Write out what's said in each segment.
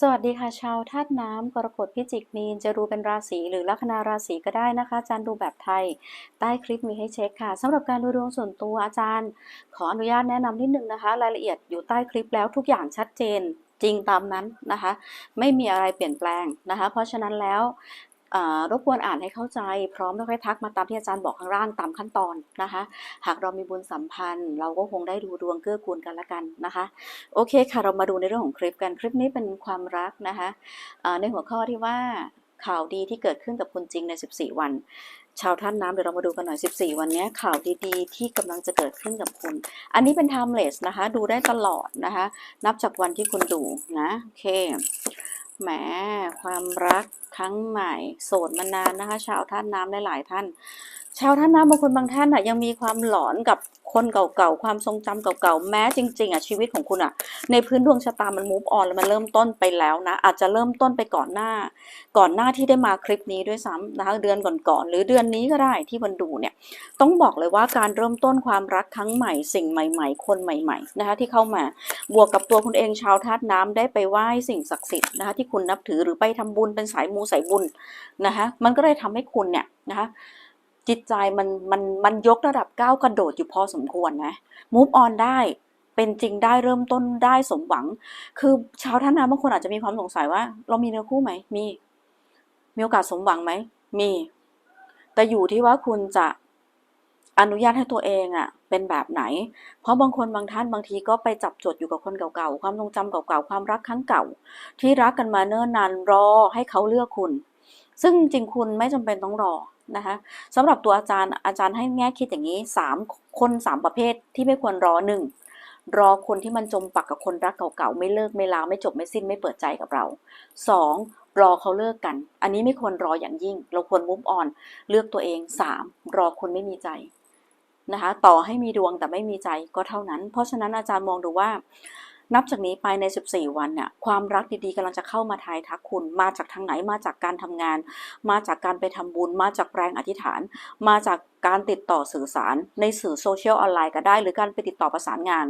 สวัสดีค่ะชาวธาตุน้ำกรกฎพิจิกมีนจะดูเป็นราศีหรือลัคนาราศีก็ได้นะคะอาจารย์ดูแบบไทย ใต้คลิปมีให้เช็คค่ะสำหรับการดูดวงส่วนตัวอาจารย์ ขออนุญาตแนะนำนิดนึงนะคะ รายละเอียดอยู่ใต้คลิปแล้วทุกอย่างชัดเจนจริงตามนั้นนะคะ ไม่มีอะไรเปลี่ยนแปลงนะคะ เพราะฉะนั้นแล้ว รบกวนอ่านให้เข้าใจ พร้อมแล้วค่อยทักมาตามที่อาจารย์บอกข้างล่างตามขั้นตอนนะคะ หากเรามีบุญสัมพันธ์ เราก็คงได้ดูดวงเกื้อกูลกันละกันนะคะ โอเคค่ะเรามาดูในเรื่องของคลิปกันคลิปนี้เป็นความรักนะคะในหัวข้อที่ว่าข่าวดีที่เกิดขึ้นกับคุณจริงใน 14 วัน ชาวท่านน้ำเดี๋ยวเรามาดูกันหน่อย 14 วันนี้ข่าวดีๆ ที่กำลังจะเกิดขึ้นกับคุณ อันนี้เป็น timeless นะคะ ดูได้ตลอดนะคะ นับจากวันที่คุณดูนะ โอเค แหมความรักครั้งใหม่ โสดมานานนะคะ ชาวท่านน้ำหลายๆท่าน ชาวท่านน้ำบางคนบางท่านอะยังมีความหลอนกับคนเก่าๆ ความทรงจำเก่าๆ แม้จริง ๆอะชีวิตของคุณอะ ในพื้นดวงชะตามันมูฟออนแล้วมันเริ่มต้นไปแล้วนะ อาจจะเริ่มต้นไปก่อนหน้า ก่อนหน้าที่ได้มาคลิปนี้ด้วยซ้ำนะคะเดือนก่อนๆหรือเดือนนี้ก็ได้ที่มันดูเนี่ย ต้องบอกเลยว่าการเริ่มต้นความรักครั้งใหม่ สิ่งใหม่ ๆ คนใหม่ ๆ นะคะ ที่เข้ามาบวกกับตัวคุณเองชาวธาตุน้ำได้ไปไหว้สิ่งศักดิ์สิทธิ์นะคะที่คุณนับถือหรือไปทำบุญเป็นสายมูสายบุญนะคะมันก็เลยทำให้คุณเนี่ยนะคะ จิตใจมันมันมันยกระดับก้าวกระโดดอยู่พอสมควรนะ move on ได้เป็นจริงได้เริ่มต้นได้สมหวัง คือชาวท่านน้ำบางคนอาจจะมีความสงสัยว่า เรามีเนื้อคู่ไหมมี มีโอกาสสมหวังไหมมี แต่อยู่ที่ว่าคุณจะอนุญาตให้ตัวเองอะ่ะ เป็นแบบไหน เพราะบางคนบางท่านบางทีก็ไปจับจดอยู่กับคนเก่าๆ ความทรงจำเก่าๆ ความรักครั้งเก่า ที่รักกันมาเนิ่นนานรอให้เขาเลือกคุณ ซึ่งจริงคุณไม่จำเป็นต้องรอ นะคะสำหรับตัวอาจารย์อาจารย์ให้แง่คิดอย่างนี้สามคนสามประเภทที่ไม่ควรรอหนึ่งรอคนที่มันจมปักกับคนรักเก่าๆไม่เลิกไม่ลาไม่จบไม่สิ้นไม่เปิดใจกับเราสองรอเขาเลิกกัน อันนี้ไม่ควรรออย่างยิ่ง เราควรมุฟออนเลือกตัวเองสามรอคนไม่มีใจนะคะต่อให้มีดวงแต่ไม่มีใจก็เท่านั้น เพราะฉะนั้นอาจารย์มองดูว่า นับจากนี้ไปใน 14 วันเนี่ยความรักดีๆกำลังจะเข้ามาทายทักคุณ มาจากทางไหนมาจากการทำงาน มาจากการไปทำบุญ มาจากแรงอธิษฐาน มาจากการติดต่อสื่อสาร ในสื่อโซเชียลออนไลน์ก็ได้ หรือการไปติดต่อประสานงาน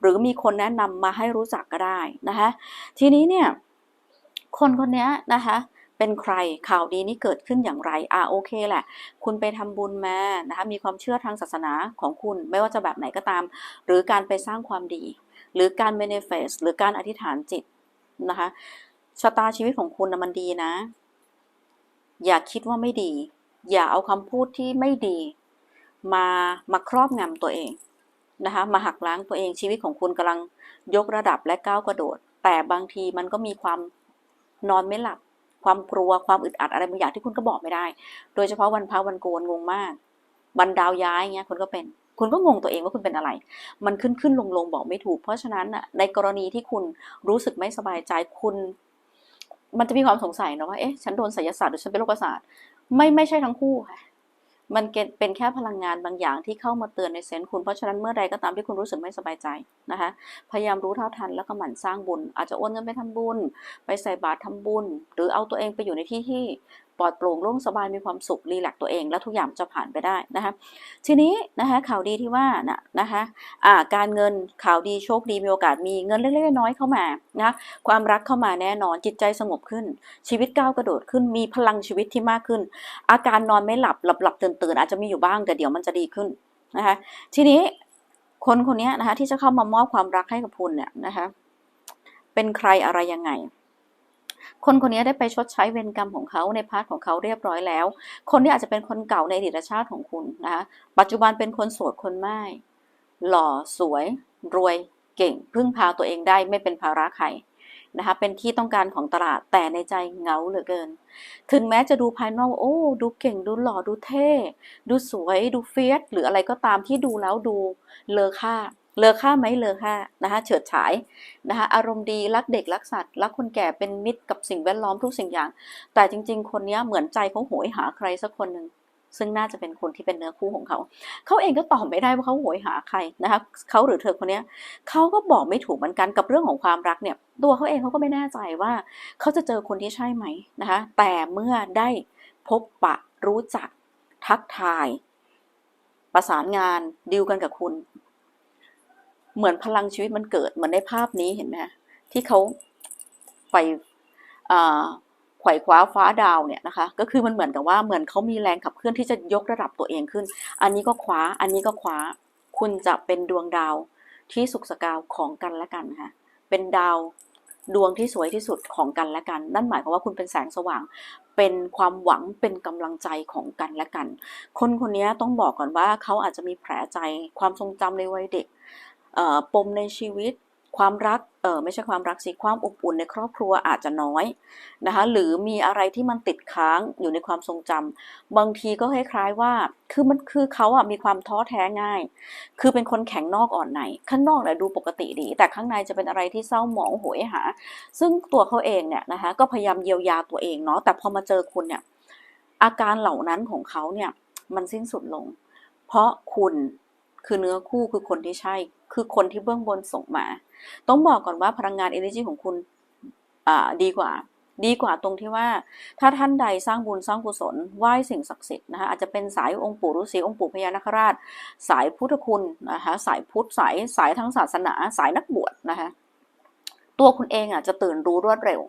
หรือมีคนแนะนำมาให้รู้จักก็ได้นะคะทีนี้เนี่ยคนคนนี้นะคะเป็นใครข่าวดีนี้เกิดขึ้นอย่างไรอ่าโอเคแหละ คุณไปทำบุญมานะคะมีความเชื่อทางศาสนาของคุณ ไม่ว่าจะแบบไหนก็ตาม หรือการไปสร้างความดี หรือการ manifest หรือการอธิษฐานจิตนะคะชะตาชีวิตของคุณนะมันดีนะ อย่าคิดว่าไม่ดี อย่าเอาคำพูดที่ไม่ดี มามาครอบงำตัวเองนะคะมาหักล้างตัวเองชีวิตของคุณกำลังยกระดับและก้าวกระโดด แต่บางทีมันก็มีความนอนไม่หลับ ความกลัวความอึดอัดอะไรบางอย่างที่คุณก็บอกไม่ได้ โดยเฉพาะวันพระวันโกนงงมากวันดาวย้ายเงี้ยคุณก็เป็น คุณก็งงตัวเองว่าคุณเป็นอะไร มันขึ้นขึ้นลงลงบอกไม่ถูก เพราะฉะนั้นน่ะในกรณีที่คุณรู้สึกไม่สบายใจคุณ มันจะมีความสงสัยนะว่า เอ๊ะ ฉันโดนไสยศาสตร์หรือฉันเป็นโรคประสาท ไม่ไม่ใช่ทั้งคู่ค่ะ มันเป็นแค่พลังงานบางอย่างที่เข้ามาเตือนในเซนส์คุณ เพราะฉะนั้นเมื่อใดก็ตามที่คุณรู้สึกไม่สบายใจนะคะ พยายามรู้เท่าทันแล้วก็หมั่นสร้างบุญ อาจจะโอนเงินไปทำบุญ ไปใส่บาตรทำบุญ หรือเอาตัวเองไปอยู่ในที่ที่ปลอดโปร่งโล่งสบายมีความสุขรีแลกตัวเอง แล้วทุกอย่างจะผ่านไปได้นะคะทีนี้นะคะข่าวดีที่ว่านะนะคะอ่าการเงินข่าวดีโชคดีมีโอกาสมีเงินเล็กๆน้อยๆเข้ามานะความรักเข้ามาแน่นอนจิตใจสงบขึ้น ชีวิตก้าวกระโดดขึ้นมีพลังชีวิตที่มากขึ้น อาการนอนไม่หลับหลับหลับตื่นตื่นอาจจะมีอยู่บ้างแต่เดี๋ยวมันจะดีขึ้นนะคะทีนี้คนคนนี้นะคะที่จะเข้ามามอบความรักให้กับคุณเนี่ยนะคะเป็นใครอะไรยังไง คนคนนี้ได้ไปชดใช้เวรกรรมของเขาในพาร์ทของเขาเรียบร้อยแล้ว คนที่อาจจะเป็นคนเก่าในอดีตชาติของคุณนะคะปัจจุบันเป็นคนโสดคนไม่หล่อสวย รวยเก่ง พึ่งพาตัวเองได้ไม่เป็นภาระใครนะคะเป็นที่ต้องการของตลาดแต่ในใจเงาเหลือเกิน ถึงแม้จะดูภายนอกโอ้ ดูเก่งดูหล่อดูเท่ ดูสวย ดูเฟียสหรืออะไรก็ตามที่ดูแล้วดูเลอค่า เลอค่าไหมเลอค่านะคะเฉิดฉายนะคะอารมณ์ดีรักเด็กรักสัตว์รักคนแก่เป็นมิตรกับสิ่งแวดล้อมทุกสิ่งอย่าง แต่จริง ๆ คนนี้เหมือนใจเขาโหยหาใครสักคนหนึ่งซึ่งน่าจะเป็นคนที่เป็นเนื้อคู่ของเขา เขาเองก็ตอบไม่ได้ว่าเขาโหยหาใครนะคะเขาหรือเธอคนนี้เขาก็บอกไม่ถูกเหมือนกันกับเรื่องของความรักเนี่ย ตัวเขาเองเขาก็ไม่แน่ใจว่าเขาจะเจอคนที่ใช่ไหมนะคะ แต่เมื่อได้พบปะรู้จักทักทาย ประสานงานดีลกันกับคุณ เหมือนพลังชีวิตมันเกิดเหมือนในภาพนี้เห็นไหมที่เขาไฟอ่าไขว่คว้าฟ้าดาวเนี่ยนะคะ ก็คือมันเหมือนกับว่าเหมือนเขามีแรงขับเคลื่อนที่จะยกระดับตัวเองขึ้น อันนี้ก็คว้า อันนี้ก็คว้า คุณจะเป็นดวงดาวที่สุขสกาวของกันและกันค่ะ เป็นดาวดวงที่สวยที่สุดของกันและกัน นั่นหมายความว่าคุณเป็นแสงสว่าง เป็นความหวัง เป็นกำลังใจของกันและกัน คนคนนี้ต้องบอกก่อนว่าเขาอาจจะมีแผลใจ ความทรงจำในวัยเด็ก ปมในชีวิต ความรักเออไม่ใช่ความรักสิความอบอุ่นในครอบครัวอาจจะน้อยนะคะหรือมีอะไรที่มันติดค้างอยู่ในความทรงจำบางทีก็คล้ายๆว่าคือมันคือเขาอะมีความท้อแท้ง่าย คือเป็นคนแข็งนอกอ่อนในข้างนอกเนี่ยดูปกติดี แต่ข้างในจะเป็นอะไรที่เศร้าหมองโหยหา ซึ่งตัวเขาเองเนี่ยนะคะก็พยายามเยียวยาตัวเองเนาะแต่พอมาเจอคุณเนี่ยอาการเหล่านั้นของเขาเนี่ยมันสิ้นสุดลง เพราะคุณคือเนื้อคู่คือคนที่ใช่ คือคนที่เบื้องบนส่งมา ต้องบอกก่อนว่าพลังงาน energy ของคุณอ่าดีกว่า ดีกว่าตรงที่ว่า ถ้าท่านใดสร้างบุญสร้างกุศลไหว้สิ่งศักดิ์สิทธิ์นะคะอาจจะเป็นสายองค์ปู่ฤาษีองค์ปู่พญานาคราช สายพุทธคุณนะคะสายพุทธสายสายทั้งศาสนา สายนักบวชนะคะตัวคุณเองอะจะตื่นรู้รวดเร็ว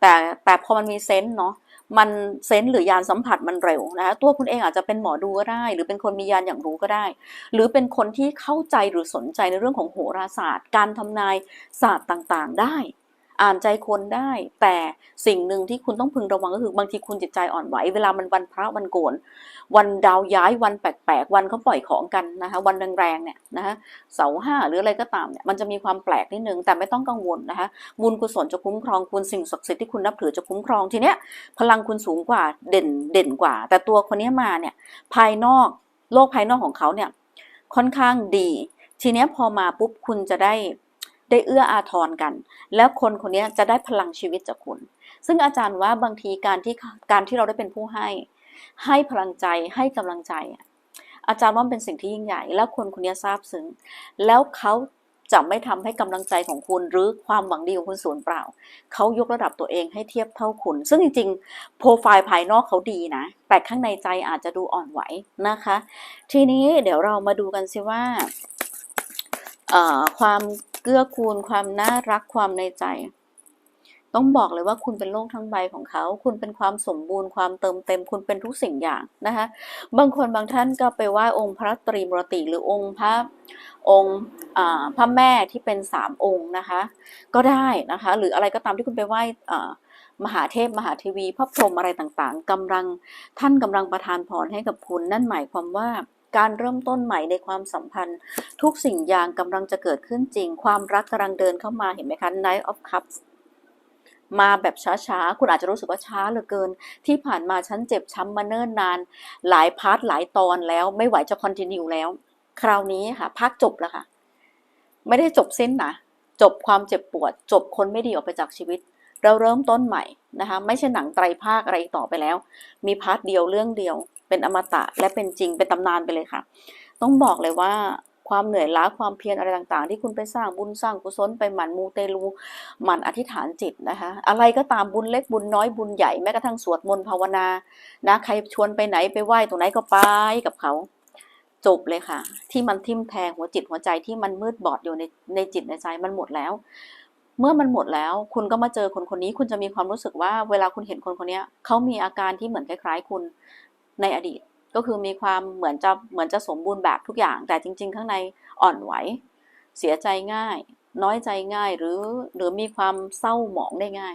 แต่แต่พอมันมีเซนส์เนาะ มันเซนส์หรือยานสัมผัสมันเร็วนะคะตัวคุณเองอาจจะเป็นหมอดูก็ได้ หรือเป็นคนมียานอย่างรู้ก็ได้ หรือเป็นคนที่เข้าใจหรือสนใจในเรื่องของโหราศาสตร์ การทำนายศาสตร์ต่างๆ ได้ อ่านใจคนได้ แต่สิ่งหนึ่งที่คุณต้องพึงระวังก็คือบางทีคุณจิตใจอ่อนไหว เวลามันวันพระวันโกน วันดาวย้ายวันแปลกๆ วันเขาปล่อยของกันนะคะวันแรงๆเนี่ยนะคะเสาห้าหรืออะไรก็ตามเนี่ยมันจะมีความแปลกนิดนึงแต่ไม่ต้องกังวลนะคะบุญกุศลจะคุ้มครองคุณสิ่งศักดิ์สิทธิ์ที่คุณนับถือจะคุ้มครองทีเนี้ยพลังคุณสูงกว่าเด่นเด่นกว่า แต่ตัวคนนี้มาเนี่ยภายนอกโลกภายนอกของเขาเนี่ยค่อนข้างดี ทีเนี้ยพอมาปุ๊บคุณจะได้ ได้เอื้ออาทรกัน แล้วคนคนนี้จะได้พลังชีวิตจากคุณ ซึ่งอาจารย์ว่าบางทีการที่การที่เราได้เป็นผู้ให้ ให้พลังใจให้กำลังใจ อาจารย์ว่าเป็นสิ่งที่ยิ่งใหญ่ แล้วคนคนนี้ทราบซึ้งแล้วเขาจะไม่ทำให้กำลังใจของคุณหรือความหวังดีของคุณสูญเปล่า เขายกระดับตัวเองให้เทียบเท่าคุณ ซึ่งจริงๆ โปรไฟล์ภายนอกเขาดีนะ แต่ข้างในใจอาจจะดูอ่อนไหวนะคะ ทีนี้เดี๋ยวเรามาดูกันสิว่าความ เกื้อกูลความน่ารักความในใจ ต้องบอกเลยว่าคุณเป็นโลกทั้งใบของเขา คุณเป็นความสมบูรณ์ความเติมเต็ม คุณเป็นทุกสิ่งอย่างนะคะ บางคนบางท่านก็ไปไหว้องค์พระตรีมรติ หรือองค์พระองค์พระแม่ที่เป็นสามองค์นะคะ ก็ได้นะคะ หรืออะไรก็ตามที่คุณไปไหว้มหาเทพมหาเทวีพระพรหมอะไรต่างๆกำลังท่านกำลังประทานพรให้กับคุณ นั่นหมายความว่า การเริ่มต้นใหม่ในความสัมพันธ์ ทุกสิ่งอย่างกำลังจะเกิดขึ้นจริง ความรักกำลังเดินเข้ามาเห็นไหมคะ Knight of Cups มาแบบช้าๆ คุณอาจจะรู้สึกว่าช้าเหลือเกิน ที่ผ่านมาฉันเจ็บช้ำมาเนิ่นนาน หลายพาร์ทหลายตอนแล้วไม่ไหวจะคอนติเนียแล้ว คราวนี้ค่ะพักจบแล้วค่ะ ไม่ได้จบสิ้นนะ จบความเจ็บปวด จบคนไม่ดีออกไปจากชีวิต เราเริ่มต้นใหม่นะคะ ไม่ใช่หนังไตรภาคอะไรต่อไปแล้ว มีพาร์ทเดียวเรื่องเดียว เป็นอมตะและเป็นจริงเป็นตำนานไปเลยค่ะ ต้องบอกเลยว่าความเหนื่อยล้าความเพียรอะไรต่างๆ ที่คุณไปสร้างบุญสร้างกุศลไปหมั่นมูเตลูหมั่นอธิษฐานจิตนะคะ อะไรก็ตามบุญเล็กบุญน้อยบุญใหญ่แม้กระทั่งสวดมนต์ภาวนานะใครชวนไปไหนไปไหว้ตรงไหนก็ไปกับเขาจบเลยค่ะ ที่มันทิ่มแทงหัวจิตหัวใจที่มันมืดบอดอยู่ในในจิตในใจมันหมดแล้ว เมื่อมันหมดแล้ว คุณก็มาเจอคนคนนี้ คุณจะมีความรู้สึกว่า เวลาคุณเห็นคนคนนี้เขามีอาการที่เหมือนคล้ายๆ คุณ ในอดีต ก็คือมีความเหมือนจะเหมือนจะสมบูรณ์แบบทุกอย่าง แต่จริง ๆ ข้างในอ่อนไหว เสียใจง่าย น้อยใจง่ายหรือหรือมีความเศร้าหมองได้ง่าย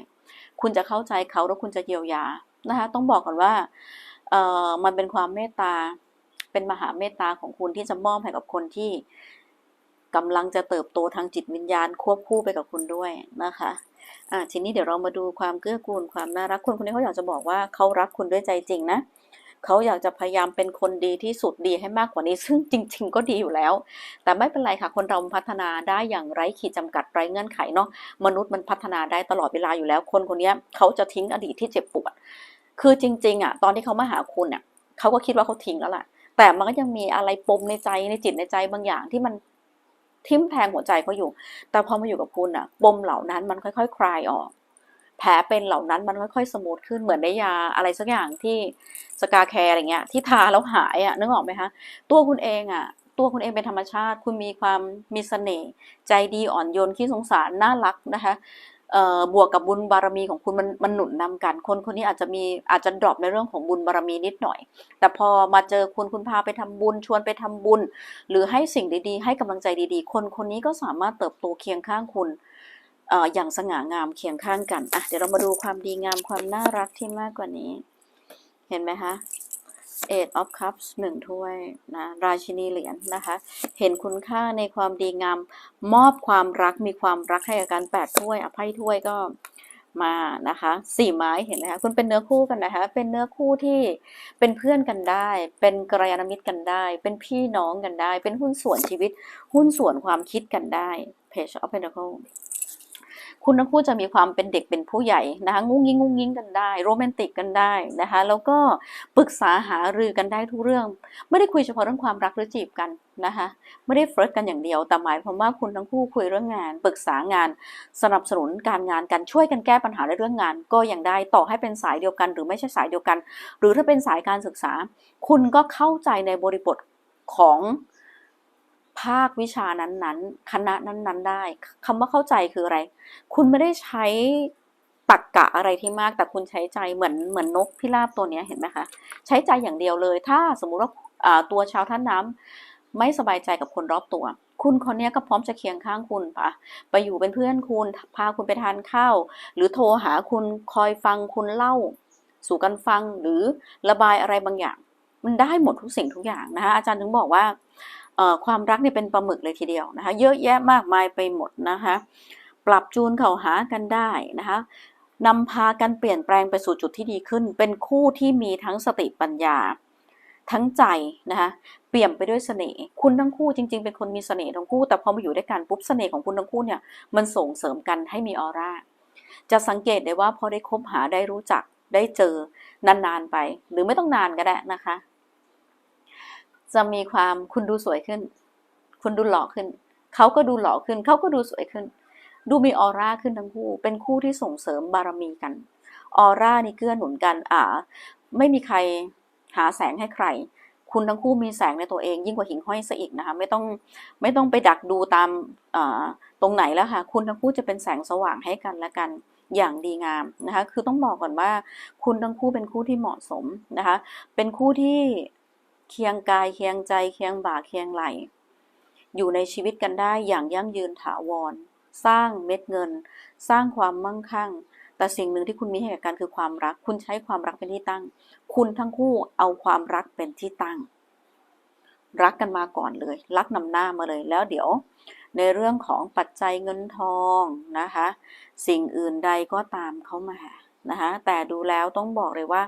คุณจะเข้าใจเขาแล้วคุณจะเยียวยานะคะต้องบอกก่อนว่าเอ่อมันเป็นความเมตตาเป็นมหาเมตตาของคุณที่จะมอบให้กับคนที่กำลังจะเติบโตทางจิตวิญญาณควบคู่ไปกับคุณด้วยนะคะอ่าทีนี้เดี๋ยวเรามาดูความเกื้อกูลความน่ารักคนคนนี้เขาอยากจะบอกว่าเขารักคุณด้วยใจจริงนะ เขาอยากจะพยายามเป็นคนดีที่สุดดีให้มากกว่านี้ ซึ่งจริง ๆ ก็ดีอยู่แล้ว แต่ไม่เป็นไรค่ะ คนเราพัฒนาได้อย่างไร้ขีดจำกัดไร้เงื่อนไขเนาะมนุษย์มันพัฒนาได้ตลอดเวลาอยู่แล้ว คนคนนี้เขาจะทิ้งอดีตที่เจ็บปวด คือจริง ๆอะตอนที่เขามาหาคุณเนี่ยเขาก็คิดว่าเขาทิ้งแล้วล่ะแต่มันก็ยังมีอะไรปมในใจในจิตในใจบางอย่างที่มันทิ่มแทงหัวใจเขาอยู่ แต่พอมาอยู่กับคุณอะปมเหล่านั้นมันค่อย ๆ คลายออก แผลเป็นเหล่านั้นมันค่อยๆ สมูทขึ้นเหมือนได้ยาอะไรสักอย่างที่สกาแคร์อะไรเงี้ยที่ทาแล้วหายอะนึกออกไหมคะตัวคุณเองอะ ตัวคุณเองเป็นธรรมชาติ คุณมีความมีเสน่ห์ใจดีอ่อนโยนขี้สงสารน่ารักนะคะบวกกับบุญบารมีของคุณมันมันหนุนนำกัน คนคนนี้อาจจะมีอาจจะดรอปในเรื่องของบุญบารมีนิดหน่อย แต่พอมาเจอคุณคุณพาไปทำบุญชวนไปทำบุญ หรือให้สิ่งดีๆ ให้กำลังใจดีๆ คนคนนี้ก็สามารถเติบโตเคียงข้างคุณ อย่างสง่างามเคียงข้างกันอะเดี๋ยวเรามาดูความดีงามความน่ารักที่มากกว่านี้ เห็นไหมคะ Eight of Cups หนึ่งถ้วยนะราชินีเหรียญนะคะ เห็นคุณค่าในความดีงามมอบความรักมีความรักให้กับการแปดถ้วยอภัยถ้วยก็มานะคะสี่ไม้เห็นไหมคะคุณเป็นเนื้อคู่กันนะคะ เป็นเนื้อคู่ที่เป็นเพื่อนกันได้ เป็นกัลยาณมิตรกันได้ เป็นพี่น้องกันได้ เป็นหุ้นส่วนชีวิต หุ้นส่วนความคิดกันได้ Page of Pentacles คุณทั้งคู่จะมีความเป็นเด็กเป็นผู้ใหญ่นะคะงุ้งยิงงุ้งยิงกันได้โรแมนติกกันได้นะคะแล้วก็ปรึกษาหารือกันได้ทุกเรื่อง ไม่ได้คุยเฉพาะเรื่องความรักหรือจีบกันนะคะไม่ได้เฟิร์สกันอย่างเดียวแต่หมายความว่าคุณทั้งคู่คุยเรื่องงาน ปรึกษางาน สนับสนุนการงานกันช่วยกันแก้ปัญหาในเรื่องงาน ก็ยังได้ต่อให้เป็นสายเดียวกัน หรือไม่ใช่สายเดียวกัน หรือถ้าเป็นสายการศึกษา คุณก็เข้าใจในบริบทของ ภาควิชานั้นๆ คณะนั้นๆ ได้คำว่าเข้าใจคืออะไร คุณไม่ได้ใช้ตักกะอะไรที่มาก แต่คุณใช้ใจเหมือนเหมือนนกพิราบตัวนี้เห็นไหมคะใช้ใจอย่างเดียวเลย ถ้าสมมุติว่าตัวชาวท่านน้ำไม่สบายใจกับคนรอบตัว คุณคนนี้ก็พร้อมจะเคียงข้างคุณปะไปอยู่เป็นเพื่อนคุณ พาคุณไปทานข้าว หรือโทรหาคุณคอยฟังคุณเล่า สู่กันฟังหรือระบายอะไรบางอย่าง มันได้หมดทุกสิ่งทุกอย่างนะคะอาจารย์ถึงบอกว่า ความรักเนี่ยเป็นปลาหมึกเลยทีเดียวนะคะเยอะแยะมากมายไปหมดนะคะปรับจูนเข้าหากันได้นะคะนำพากันเปลี่ยนแปลงไปสู่จุดที่ดีขึ้น เป็นคู่ที่มีทั้งสติปัญญา ทั้งใจนะคะเปี่ยมไปด้วยเสน่ห์คุณทั้งคู่จริง ๆ เป็นคนมีเสน่ห์ทั้งคู่แต่พอมาอยู่ด้วยกันปุ๊บเสน่ห์ของคุณทั้งคู่เนี่ยมันส่งเสริมกันให้มีออร่าจะสังเกตได้ว่าพอได้คบหาได้รู้จักได้เจอนานๆไป หรือไม่ต้องนานก็ได้นะคะ จะมีความคุณดูสวยขึ้น คุณดูหล่อขึ้น เขาก็ดูหล่อขึ้น เขาก็ดูสวยขึ้น ดูมีออร่าขึ้นทั้งคู่ เป็นคู่ที่ส่งเสริมบารมีกัน ออร่านี่เกื้อหนุนกัน อ่า ไม่มีใครหาแสงให้ใคร คุณทั้งคู่มีแสงในตัวเอง ยิ่งกว่าหิ่งห้อยซะอีกนะคะ ไม่ต้องไม่ต้องไปดักดูตามอ่าตรงไหนแล้วค่ะ คุณทั้งคู่จะเป็นแสงสว่างให้กันและกันอย่างดีงามนะคะ คือต้องบอกก่อนว่า คุณทั้งคู่เป็นคู่ที่เหมาะสมนะคะ เป็นคู่ที่ เคียงกายเคียงใจเคียงบ่าเคียงไหล อยู่ในชีวิตกันได้อย่างยั่งยืนถาวร สร้างเม็ดเงิน สร้างความมั่งคั่ง แต่สิ่งหนึ่งที่คุณมีให้กับกันคือความรัก คุณใช้ความรักเป็นที่ตั้ง คุณทั้งคู่เอาความรักเป็นที่ตั้ง รักกันมาก่อนเลย รักนำหน้ามาเลยแล้วเดี๋ยวในเรื่องของปัจจัยเงินทองนะคะ สิ่งอื่นใดก็ตามเข้ามานะคะแต่ดูแล้วต้องบอกเลยว่า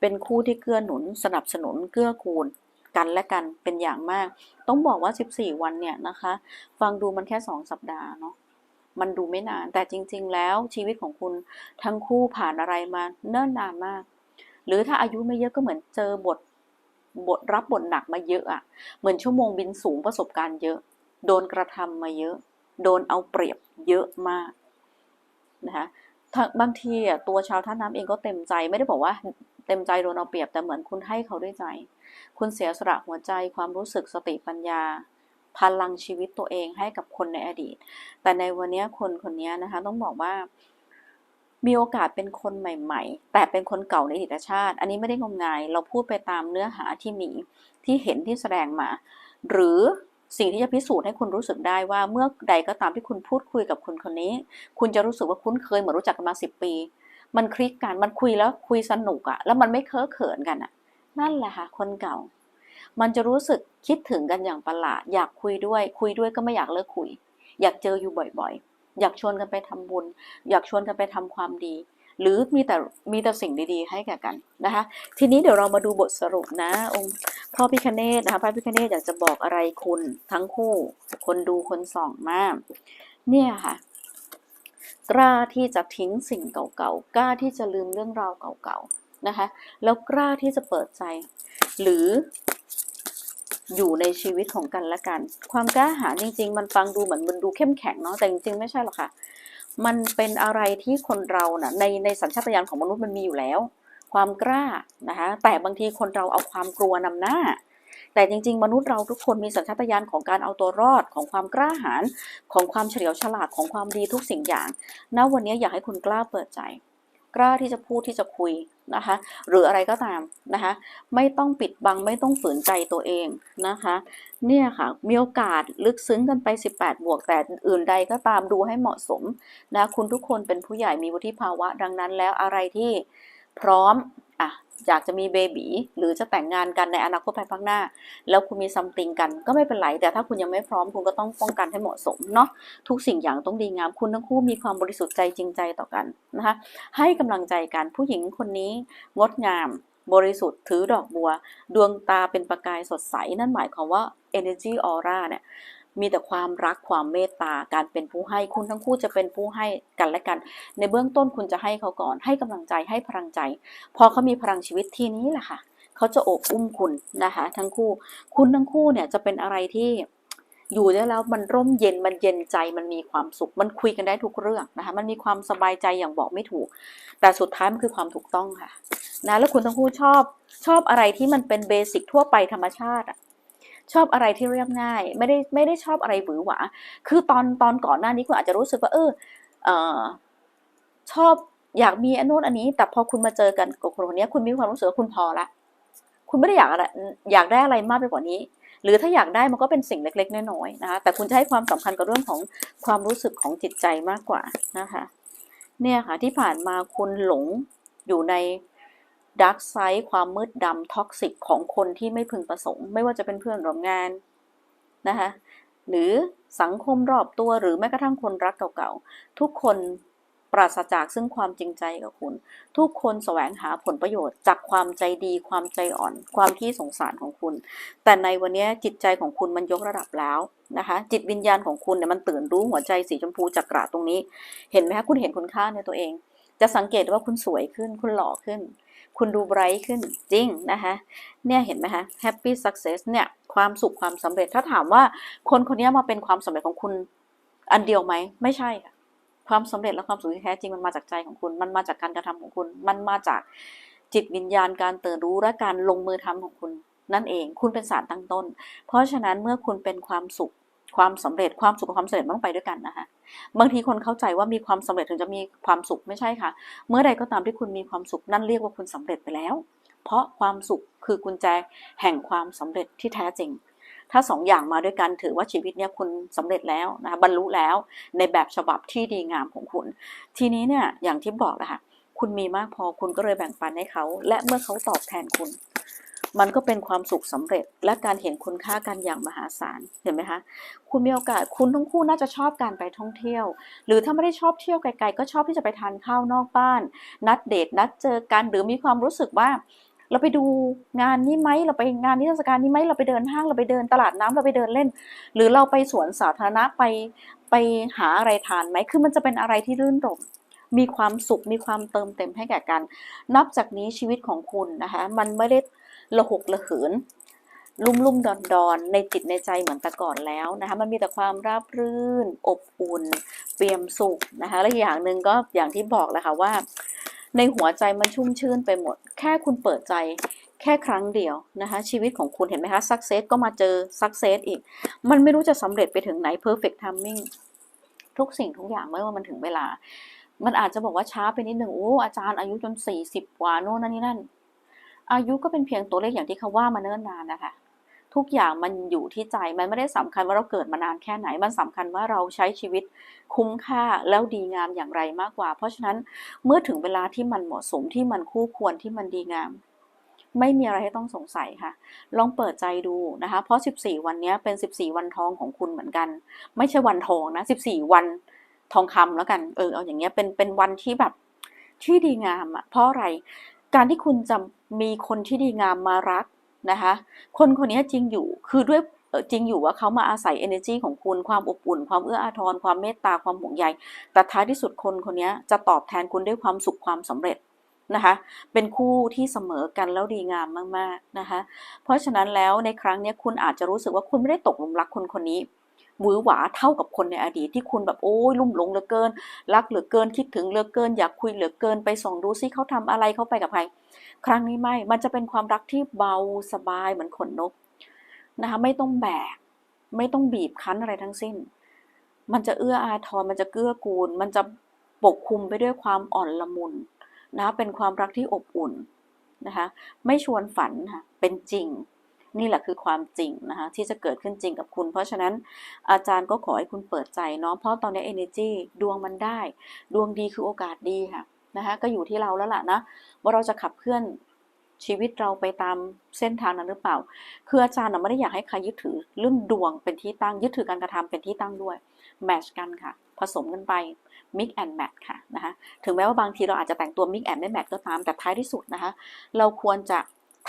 เป็นคู่ที่เกื้อหนุนสนับสนุนเกื้อกูล กันและกันเป็นอย่างมาก ต้องบอกว่า 14 วันเนี่ยนะคะ ฟังดูมันแค่ 2 สัปดาห์เนาะมันดูไม่นาน แต่จริง ๆ แล้วชีวิตของคุณทั้งคู่ผ่านอะไรมาเนิ่นนานมาก หรือถ้าอายุไม่เยอะก็เหมือนเจอบทบทรับบทหนักมาเยอะอะเหมือนชั่วโมงบินสูงประสบการณ์เยอะ โดนกระทำมาเยอะ โดนเอาเปรียบเยอะมากนะคะบางทีอะตัวชาวท่าน้ำเองก็เต็มใจไม่ได้บอกว่าเต็มใจโดนเอาเปรียบแต่เหมือนคุณให้เขาด้วยใจ คุณเสียสละหัวใจความรู้สึกสติปัญญา พลังชีวิตตัวเองให้กับคนในอดีต แต่ในวันนี้คนคนนี้นะคะต้องบอกว่า มีโอกาสเป็นคนใหม่ ๆ แต่เป็นคนเก่าในอดีตชาติ อันนี้ไม่ได้งมงาย เราพูดไปตามเนื้อหาที่มีที่เห็นที่แสดงมา หรือสิ่งที่จะพิสูจน์ให้คุณรู้สึกได้ว่าเมื่อใดก็ตามที่คุณพูดคุยกับคนคนนี้ คุณจะรู้สึกว่าคุ้นเคยเหมือนรู้จักกันมาสิบปี มันคลิกกันมันคุยแล้วคุยสนุกอะแล้วมันไม่เคอะเขินกันอะ นั่นแหละค่ะคนเก่า มันจะรู้สึกคิดถึงกันอย่างประหลาดอยากคุยด้วย คุยด้วยก็ไม่อยากเลิกคุย อยากเจออยู่บ่อยๆ อยากชวนกันไปทำบุญ อยากชวนกันไปทำความดี หรือมีแต่มีแต่สิ่งดีๆ ให้แก่กันนะคะ ทีนี้เดี๋ยวเรามาดูบทสรุปนะ องค์พ่อพิคเนตนะคะพระพิคเนตอยากจะบอกอะไรคุณทั้งคู่ คนดูคนส่องมาก เนี่ยค่ะกล้าที่จะทิ้งสิ่งเก่าๆ กล้าที่จะลืมเรื่องราวเก่าๆ นะคะ แล้วกล้าที่จะเปิดใจ หรืออยู่ในชีวิตของกันและกัน ความกล้าหาญจริง ๆ มันฟังดูเหมือนมันดูเข้มแข็งเนาะแต่จริงๆไม่ใช่หรอกค่ะ มันเป็นอะไรที่คนเรานะ่ะในในสัญชาตญาณของมนุษย์มันมีอยู่แล้ว ความกล้านะคะแต่บางทีคนเราเอาความกลัวนำหน้า แต่จริง ๆ มนุษย์เราทุกคนมีสัญชาตญาณของการเอาตัวรอดของความกล้าหาญของความเฉลียวฉลาดของความดีทุกสิ่งอย่างณวันนี้อยากให้คุณกล้าเปิดใจ กล้าที่จะพูดที่จะคุยนะคะ หรืออะไรก็ตามนะคะ ไม่ต้องปิดบังไม่ต้องฝืนใจตัวเองนะคะ เนี่ยค่ะมีโอกาสลึกซึ้งกันไป 18 บวกแต่อื่นใดก็ตามดูให้เหมาะสมนะคุณทุกคนเป็นผู้ใหญ่มีวุฒิภาวะดังนั้นแล้วอะไรที่พร้อมอะ อยากจะมีเบบีหรือจะแต่งงานกันในอนาคตภายภาคหน้า แล้วคุณมีซัมติงกันก็ไม่เป็นไร แต่ถ้าคุณยังไม่พร้อมคุณก็ต้องป้องกันให้เหมาะสมเนาะทุกสิ่งอย่างต้องดีงามคุณทั้งคู่มีความบริสุทธิ์ใจจริงใจต่อกันนะคะให้กำลังใจกันผู้หญิงคนนี้งดงาม บริสุทธิ์ถือดอกบัว ดวงตาเป็นประกายสดใสนั่นหมายความว่า energy aura เนี่ย มีแต่ความรักความเมตตาการเป็นผู้ให้คุณทั้งคู่จะเป็นผู้ให้กันและกัน ในเบื้องต้นคุณจะให้เขาก่อนให้กำลังใจให้พลังใจ พอเขามีพลังชีวิตทีนี้แหละค่ะเขาจะโอบอุ้มคุณนะคะ ทั้งคู่ คุณทั้งคู่เนี่ยจะเป็นอะไรที่อยู่ได้แล้วมันร่มเย็นมันเย็นใจมันมีความสุข มันคุยกันได้ทุกเรื่องนะคะมันมีความสบายใจอย่างบอกไม่ถูก แต่สุดท้ายมันคือความถูกต้องค่ะนะแล้วคุณทั้งคู่ชอบชอบอะไรที่มันเป็นเบสิกทั่วไปธรรมชาติอะ ชอบอะไรที่เรียบง่าย ไม่ได้ไม่ได้ชอบอะไรหวือหวา คือตอนตอนก่อนหน้านี้คุณอาจจะรู้สึกว่าเออเออชอบอยากมีอันโน้นอันนี้ แต่พอคุณมาเจอกันกับคนคนนี้คุณมีความรู้สึกว่าคุณพอละ คุณไม่ได้อยากอะไรอยากได้อะไรมากไปกว่านี้ หรือถ้าอยากได้มันก็เป็นสิ่งเล็ก ๆ น้อยๆนะคะ แต่คุณจะให้ความสำคัญกับเรื่องของความรู้สึกของจิตใจมากกว่านะคะ เนี่ยค่ะที่ผ่านมาคุณหลงอยู่ใน ดักไซด์ความมืดดำท็อกซิกของคนที่ไม่พึงประสงค์ ไม่ว่าจะเป็นเพื่อนร่วมงานนะคะหรือสังคมรอบตัวหรือแม้กระทั่งคนรักเก่าๆ ทุกคนปราศจากซึ่งความจริงใจกับคุณ ทุกคนแสวงหาผลประโยชน์ จากความใจดีความใจอ่อน ความที่สงสารของคุณ แต่ในวันนี้จิตใจของคุณมันยกระดับแล้วนะคะ จิตวิญญาณของคุณเนี่ยมันตื่นรู้หัวใจสีชมพูจักระตรงนี้ เห็นไหมคะคุณเห็นคุณค่าในตัวเอง จะสังเกตว่าคุณสวยขึ้น คุณหล่อขึ้น คุณดูไบรท์ขึ้นจริงนะคะเนี่ยเห็นไหมคะแฮปปี้สักเซสเนี่ยความสุขความสำเร็จถ้าถามว่าคนคนนี้มาเป็นความสำเร็จของคุณอันเดียวไหมไม่ใช่ค่ะความสำเร็จและความสุขที่แท้จริงมันมาจากใจของคุณ มันมาจากการกระทำของคุณ มันมาจากจิตวิญญาณการตื่นรู้และการลงมือทำของคุณนั่นเอง คุณเป็นสารตั้งต้น เพราะฉะนั้นเมื่อคุณเป็นความสุข ความสำเร็จความสุขกับความสำเร็จต้องไปด้วยกันนะคะบางทีคนเข้าใจว่ามีความสำเร็จถึงจะมีความสุขไม่ใช่ค่ะ เมื่อใดก็ตามที่คุณมีความสุขนั่นเรียกว่าคุณสำเร็จไปแล้ว เพราะความสุขคือกุญแจแห่งความสำเร็จที่แท้จริง ถ้าสองอย่างมาด้วยกันถือว่าชีวิตเนี้ยคุณสำเร็จแล้วนะคะบรรลุแล้วในแบบฉบับที่ดีงามของคุณ ทีนี้เนี่ยอย่างที่บอกนะคะคุณมีมากพอคุณก็เลยแบ่งปันให้เขา และเมื่อเขาตอบแทนคุณ มันก็เป็นความสุขสำเร็จ และการเห็นคุณค่ากันอย่างมหาศาลเห็นไหมคะคุณมีโอกาสคุณทั้งคู่น่าจะชอบการไปท่องเที่ยว หรือถ้าไม่ได้ชอบเที่ยวไกลๆก็ชอบที่จะไปทานข้าวนอกบ้าน นัดเดทนัดเจอกันหรือมีความรู้สึกว่าเราไปดูงานนี้ไหมเราไปงานนิทรรศการนี้ไหมเราไปเดินห้างเราไปเดินตลาดน้ำเราไปเดินเล่น หรือเราไปสวนสาธารณะไปไปหาอะไรทานไหมคือมันจะเป็นอะไรที่รื่นรมมีความสุขมีความเติมเต็มให้แก่กัน นับจากนี้ชีวิตของคุณนะคะมันไม่ได้ ระหกระเหิน ลุ่มลุ่มดอนดอนในจิตในใจเหมือนแต่ก่อนแล้วนะคะมันมีแต่ความราบรื่น อบอุ่น เปี่ยมสุขนะคะและอย่างหนึ่งก็อย่างที่บอกแหละค่ะว่า ในหัวใจมันชุ่มชื่นไปหมด แค่คุณเปิดใจแค่ครั้งเดียวนะคะชีวิตของคุณเห็นไหมคะสักเซสก็มาเจอสักเซสอีก มันไม่รู้จะสำเร็จไปถึงไหน perfect timing ทุกสิ่งทุกอย่างเมื่อว่ามันถึงเวลา มันอาจจะบอกว่าช้าไปนิดหนึ่งโอ้อาจารย์อายุจนสี่สิบกว่าโน่นนั่นนี่นั่น อายุก็เป็นเพียงตัวเลขอย่างที่เขาว่ามาเนิ่นนานนะคะ ทุกอย่างมันอยู่ที่ใจ มันไม่ได้สำคัญว่าเราเกิดมานานแค่ไหน มันสำคัญว่าเราใช้ชีวิตคุ้มค่าแล้วดีงามอย่างไรมากกว่า เพราะฉะนั้นเมื่อถึงเวลาที่มันเหมาะสมที่มันคู่ควรที่มันดีงาม ไม่มีอะไรให้ต้องสงสัยค่ะ ลองเปิดใจดูนะคะ เพราะ 14 วันนี้เป็น 14 วันทองของคุณเหมือนกัน ไม่ใช่วันทองนะ 14 วันทองคำแล้วกัน เออ เอาอย่างเงี้ย เป็น เป็นวันที่แบบที่ดีงามอะเพราะอะไร การที่คุณจะมีคนที่ดีงามมารักนะคะ คนคนนี้จริงอยู่คือด้วยจริงอยู่ว่าเขามาอาศัย energy ของคุณความอบอุ่น ความเอื้ออาทร ความเมตตาความห่วงใยแต่ท้ายที่สุดคนคนนี้จะตอบแทนคุณด้วยความสุขความสำเร็จนะคะเป็นคู่ที่เสมอกันแล้วดีงามมากๆนะคะเพราะฉะนั้นแล้วในครั้งนี้คุณอาจจะรู้สึกว่าคุณไม่ได้ตกหลุมรักคนคนนี้ หวือหวาเท่ากับคนในอดีตที่คุณแบบโอ้ยลุ่มหลงเหลือเกิน รักเหลือเกินคิดถึงเหลือเกิน อยากคุยเหลือเกินไปส่องดูซิเขาทำอะไรเขาไปกับใครครั้งนี้ไม่ มันจะเป็นความรักที่เบาสบายเหมือนขนนกนะคะไม่ต้องแบก ไม่ต้องบีบคั้นอะไรทั้งสิ้น มันจะเอื้ออาทรมันจะเกื้อกูล มันจะปกคลุมไปด้วยความอ่อนละมุนนะคะเป็นความรักที่อบอุ่นนะคะไม่ชวนฝันค่ะเป็นจริง นี่แหละคือความจริงนะคะที่จะเกิดขึ้นจริงกับคุณ เพราะฉะนั้นอาจารย์ก็ขอให้คุณเปิดใจเนาะเพราะตอนนี้ energy ดวงมันได้ ดวงดีคือโอกาสดีค่ะนะคะก็อยู่ที่เราแล้วล่ะนะว่าเราจะขับเคลื่อนชีวิตเราไปตามเส้นทางนั้นหรือเปล่า คืออาจารย์น่ะไม่ได้อยากให้ใครยึดถือเรื่องดวงเป็นที่ตั้งยึดถือการกระทำเป็นที่ตั้งด้วยแมชกันค่ะ ผสมกันไป mix and match ค่ะนะคะถึงแม้ว่าบางทีเราอาจจะแต่งตัว mix and ไม่ match ก็ตามแต่ท้ายที่สุดนะคะ เราควรจะ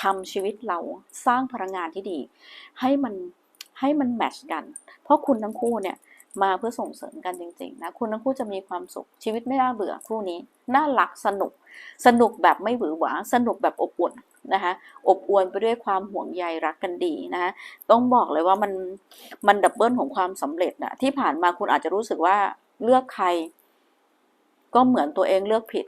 ทำชีวิตเราสร้างพลังงานที่ดี ให้มันให้มันแมชกัน เพราะคุณทั้งคู่เนี่ยมาเพื่อส่งเสริมกันจริงๆนะคุณทั้งคู่จะมีความสุขชีวิตไม่น่าเบื่อคู่นี้น่ารักสนุก สนุกแบบไม่หวือหวาสนุกแบบอบอุ่นนะคะอบอวลไปด้วยความห่วงใยรักกันดีนะคะต้องบอกเลยว่ามันมันดับเบิลของความสำเร็จนะที่ผ่านมาคุณอาจจะรู้สึกว่าเลือกใคร ก็เหมือนตัวเองเลือกผิด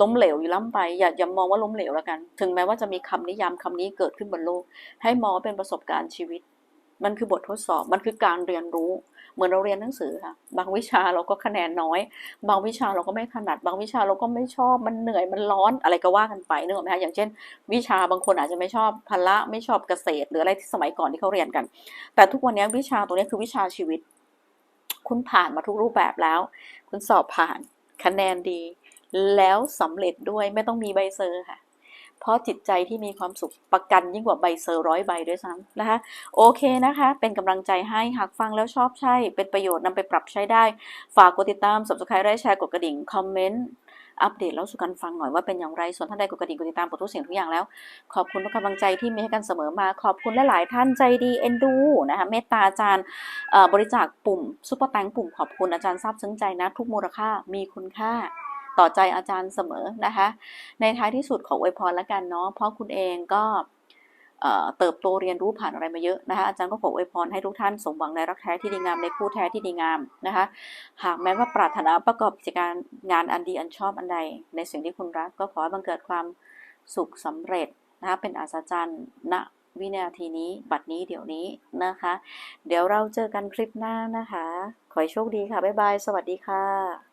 ล้มเหลวอยู่ล้ำไปอย่าอย่ามองว่าล้มเหลวแล้วกัน ถึงแม้ว่าจะมีคำนิยามคำนี้เกิดขึ้นบนโลก ให้มองว่าเป็นประสบการณ์ชีวิต มันคือบททดสอบมันคือการเรียนรู้ เหมือนเราเรียนหนังสือค่ะ บางวิชาเราก็คะแนนน้อย บางวิชาเราก็ไม่ถนัด บางวิชาเราก็ไม่ชอบมันเหนื่อยมันร้อนอะไรก็ว่ากันไปนึกออกไหมคะอย่างเช่น วิชาบางคนอาจจะไม่ชอบพละไม่ชอบเกษตร หรืออะไรที่สมัยก่อนที่เขาเรียนกัน แต่ทุกวันนี้วิชาตัวนี้คือวิชาชีวิต คุณผ่านมาทุกรูปแบบแล้ว คุณสอบผ่านคะแนนดี แล้วสำเร็จด้วยไม่ต้องมีใบเซอร์ค่ะ เพราะจิตใจที่มีความสุขประกันยิ่งกว่าใบเซอร์ร้อยใบด้วยซ้ำนะคะ โอเคนะคะ เป็นกำลังใจให้หากฟังแล้วชอบใช่ เป็นประโยชน์นำไปปรับใช้ได้ ฝากกดติดตาม subscribe และแชร์กดกระดิ่ง คอมเมนต์อัปเดตแล้วสู่กันฟังหน่อยว่าเป็นอย่างไร ส่วนท่านใดกดกระดิ่งกดติดตามกดทุกสิ่งทุกอย่างแล้ว ขอบคุณทุกกำลังใจที่มีให้กันเสมอมา ขอบคุณหลาย ๆ ท่านใจดีเอ็นดูนะคะเมตตาอาจารย์บริจาคปุ่มซุปเปอร์แตงปุ่มขอบคุณอาจารย์ทราบซึ้งใจนะ ทุกมูลค่ามีคุณค่า ต่อใจอาจารย์เสมอนะคะ ในท้ายที่สุดขออวยพรแล้วกันเนาะเพราะคุณเองก็เติบโตเรียนรู้ผ่านอะไรมาเยอะนะคะอาจารย์ก็ขออวยพรให้ทุกท่านสมหวังในรักแท้ที่ดีงามในคู่แท้ที่ดีงามนะคะ หากแม้ว่าปรารถนาประกอบกิจการงานอันดีอันชอบอันใด ในสิ่งที่คุณรักก็ขอให้บังเกิดความสุขสำเร็จนะคะเป็นอัศจรรย์ณวินาทีนี้บัดนี้เดี๋ยวนี้นะคะ เดี๋ยวเราเจอกันคลิปหน้านะคะ ขอให้โชคดีค่ะ บ๊ายบาย สวัสดีค่ะ